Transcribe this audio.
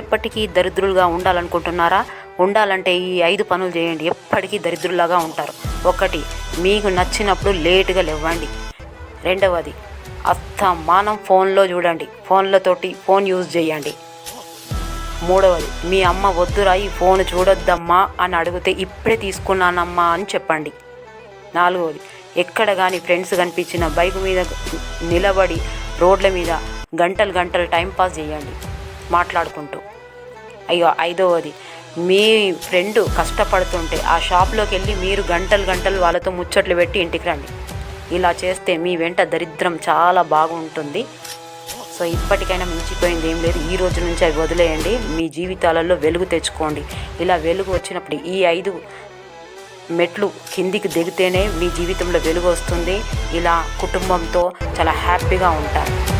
ఎప్పటికీ దరిద్రులుగా ఉండాలనుకుంటున్నారా? ఉండాలంటే ఈ ఐదు పనులు చేయండి. ఎప్పటికీ దరిద్రులాగా ఉంటారు. ఒకటి మీకు నచ్చినప్పుడు లేటుగా లేవండి. రెండవది అస్తమానం ఫోన్లో చూడండి. ఫోన్లతోటి ఫోన్ యూజ్ చేయండి. మూడవది మీ అమ్మ వద్దురా ఈ ఫోన్ చూడొద్దమ్మా అని అడిగితే ఇప్పుడే తీసుకున్నానమ్మా అని చెప్పండి. నాలుగవది ఎక్కడ కానీ ఫ్రెండ్స్ కనిపించిన బైక్ మీద నిలబడి రోడ్ల మీద గంటలు గంటలు టైం పాస్ చేయండి. మాట్లాడుకుంటూ. అయ్యో ఐదవది. మీ ఫ్రెండ్ కష్టపడుతుంటే ఆ షాప్లోకి వెళ్ళి మీరు గంటలు గంటలు వాళ్ళతో ముచ్చట్లు పెట్టి ఇంటికి రండి. ఇలా చేస్తే మీ వెంట దరిద్రం చాలా బాగుంటుంది. సో ఇప్పటికైనా మించిపోయింది ఏం లేదు. ఈ రోజు నుంచి అవి వదిలేయండి. మీ జీవితాలలో వెలుగు తెచ్చుకోండి. ఇలా వెలుగు వచ్చినప్పుడు ఈ ఐదు మెట్లు కిందికి దిగితేనే మీ జీవితంలో వెలుగు వస్తుంది. ఇలా కుటుంబంతో చాలా హ్యాపీగా ఉంటారు.